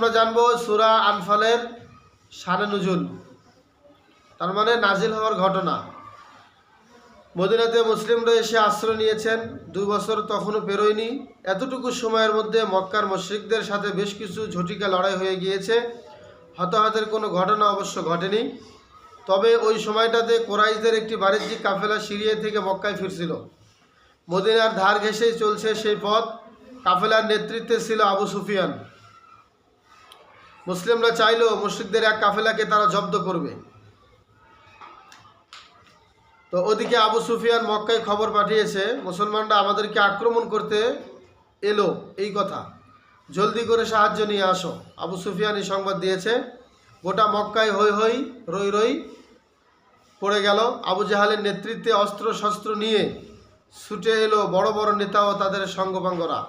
আমরা জানব সুরা আনফালের সারে নজুল। তার মানে নাজিল হওয়ার ঘটনা। মদিনাতে মুসলিমরা এসে আশ্রয় নিয়েছেন, দুই বছর তখনও পেরোয়নি। এতটুকু সময়ের মধ্যে মক্কার মশ্রিকদের সাথে বেশ কিছু ঝটিকা লড়াই হয়ে গিয়েছে। হতাহতের কোনো ঘটনা অবশ্য ঘটেনি। তবে ওই সময়টাতে কোরাইশদের একটি বাণিজ্যিক কাফেলা সিরিয়া থেকে মক্কায় ফিরছিল। মদিনার ধার ঘেঁষেই চলছে সেই পথ। কাফেলার নেতৃত্বে ছিল আবু সুফিয়ান। মুসলিমরা চাইলেও মুশ্রিকদের এক কাফেলাকে তারা জব্দ করবে। তো ওদিকে আবু সুফিয়ান মক্কায় খবর পাঠিয়েছে, মুসলমানরা আমাদেরকে আক্রমণ করতে এলো এই কথা। জলদি করে সাহায্য নিয়ে আসো, আবু সুফিয়ান এই সংবাদ দিয়েছে। গোটা মক্কায় হই হই রই রই পড়ে গেল। আবু জাহালের নেতৃত্বে অস্ত্র শস্ত্র নিয়ে ছুটে এলো বড় বড় নেতা ও তাদের সঙ্গপাঙ্গরা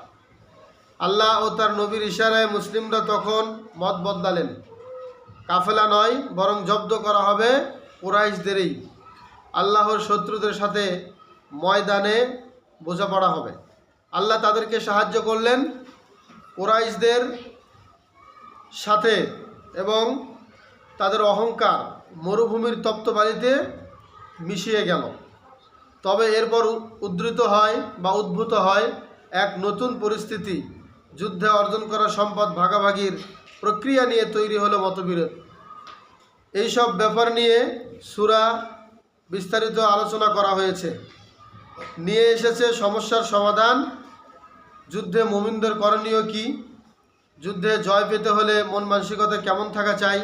আল্লাহ ও তার নবীর ইশারায় মুসলিমরা তখন মত বদলালেন। কাফেলা নয়, বরং জব্দ করা হবে কুরাইশদেরই। আল্লাহর শত্রুদের সাথে ময়দানে বোঝাপড়া হবে। আল্লাহ তাদেরকে সাহায্য করলেন কুরাইশদের সাথে এবং তাদের অহংকার মরুভূমির তপ্ত বাড়িতে মিশিয়ে গেল। তবে এরপর উদ্ধৃত হয় বা উদ্ভূত হয় এক নতুন পরিস্থিতি। যুদ্ধে অর্জন করা সম্পদ ভাগাভাগির প্রক্রিয়া নিয়ে তৈরি হলো মতবিরোধ। এইসব ব্যাপার নিয়ে সুরা বিস্তারিত আলোচনা করা হয়েছে। নিয়ে এসেছে সমস্যার সমাধান। যুদ্ধে মোমিনদের করণীয় কি? যুদ্ধে জয় পেতে হলে মন মানসিকতা কেমন থাকা চাই?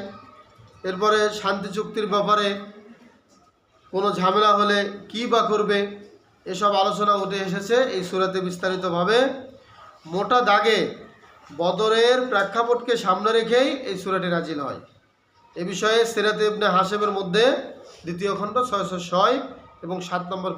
এরপরে শান্তি চুক্তির ব্যাপারে কোনো ঝামেলা হলে কি বা করবে? এসব আলোচনা উঠে এসেছে এই সুরাতে বিস্তারিতভাবে। মোটা দাগে বদরের প্রেক্ষাপটকে সামনে রেখেই এই সুরাটি নাজিল হয়। এ বিষয়ে সেরাতে ইবনে হাসেমের মধ্যে দ্বিতীয় খণ্ড ছয়শো ছয় এবং সাত নম্বর